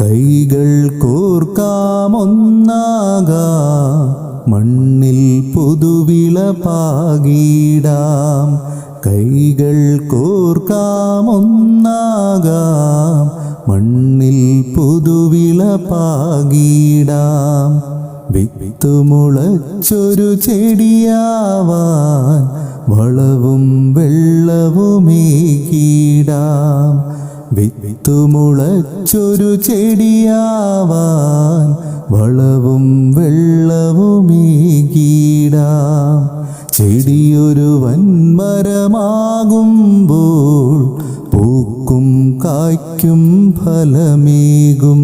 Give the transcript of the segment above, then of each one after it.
കൈകൾ കൂർക്കാമൊന്നാക മണ്ണിൽ പുതുവിള പാകിടാം കൈകൾ കൂർക്കാമൊന്നാക മണ്ണിൽ പുതുവിള പാകിടാം വിത്തുമുളച്ചൊരു ചെടിയാവാൻ വളവും വെള്ളവുമേകിടാം. വിത്തുമുളച്ചൊരു ചെടിയാവാൻ വളവും വെള്ളവുമേകിടാം. ചെടിയൊരു വൻമരമാകുമ്പോൾ പൂക്കും കായ്ക്കും ഫലമേകും.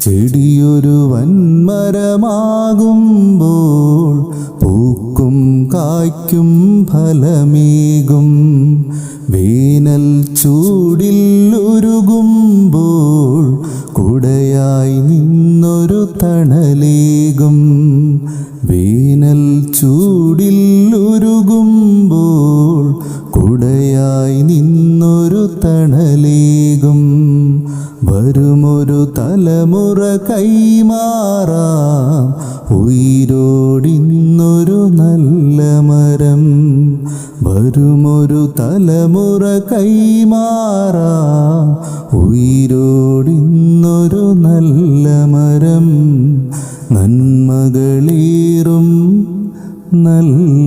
ചെടിയൊരു വൻമരമാകുമ്പോൾ പൂക്കും കായ്ക്കും ഫലമേകും. വേനൽ കുടയായി നിന്നൊരു തണലേകും. വേനൽ ചൂടിൽ ഉരുകുമ്പോൾ കുടയായി നിന്നൊരു തണലേകും. വരുമൊരു തലമുറ കൈമാറാം. ഉയരോടിന്നൊരു നല്ല മരം. വരുമൊരു തലമുറ കൈമാറാം. ഉയരോടിന്നൊരു നന്മകളേറും നല്ല